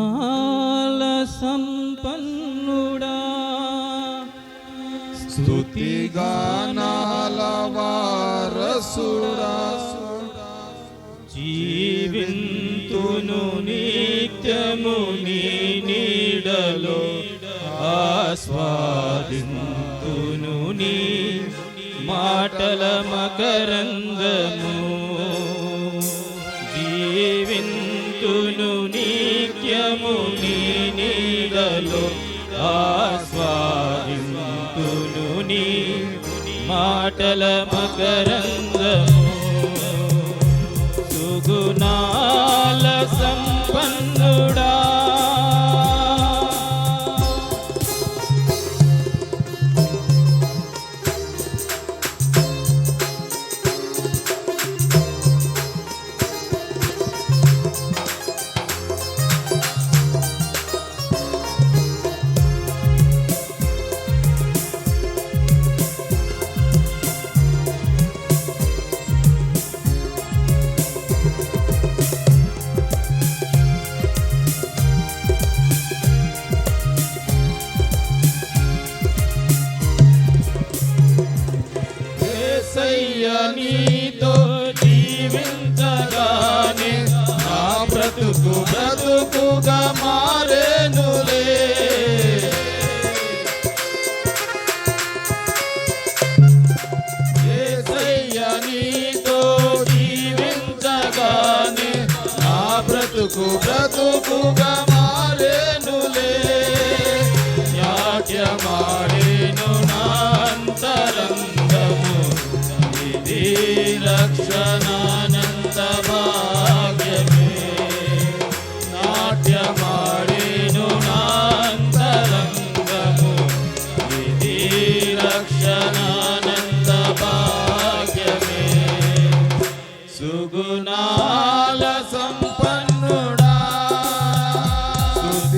కాల సంపన్నుడా. స్తుతిగానాల వారసుడా. జీవింతును నిత్యము నీ నీడలో ఆస్వాదింతును నీ మాటల మకరందము జీవింతును నిత్యము నీ నీడలో ఆస్వాదింతును నీ మాటల మకరందము సుగుణా నీతో జీవించగానే నా బ్రతుకు బ్రతుకుగా మారేనులే. యేసయ్య నీతో జీవించగానే నా బ్రతుకు బ్రతుకుగా మారేనులే. నాట్యమాడేను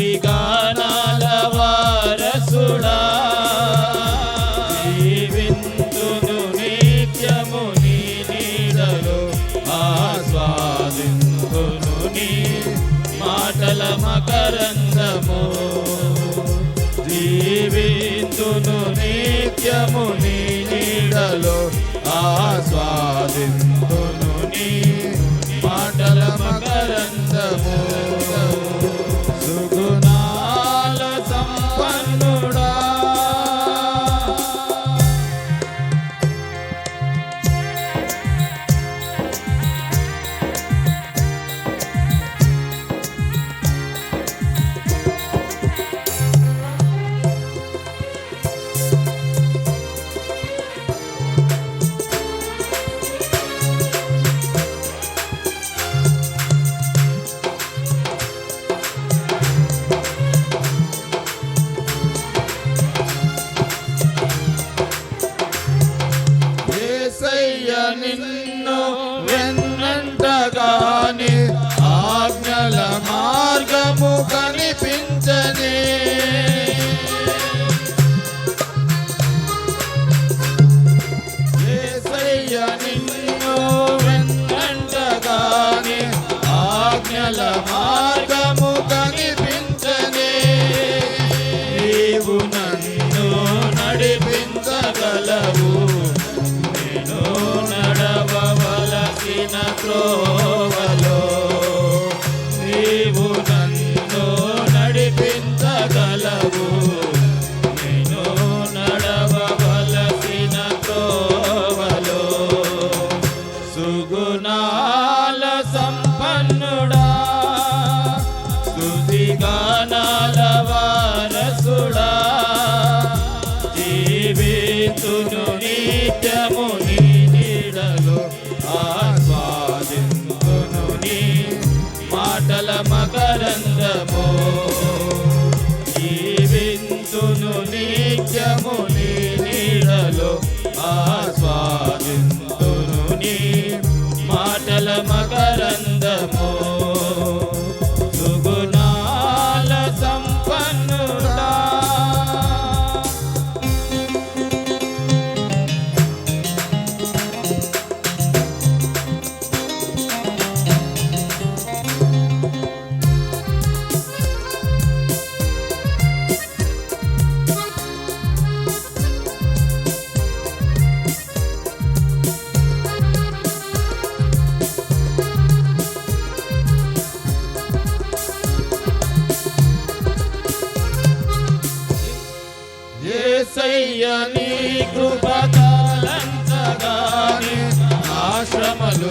స్తుతిగానాల వారసుడా జీవింతును నిత్యము నీ నీడలో ఆస్వాదింతును నీ మాటల మకరందము. జీవింతును నిత్యము నీ నీడలో నిన్ను వెన్నంటగాని ఆజ్ఞల మార్గము కనిపించని. నిన్ను వెన్నంటగాని ఆజ్ఞల మార్గము నడిపించగలవు. Oh. ఏసయ్య నీ కృపకాలంతగాని ఆశ్రమలు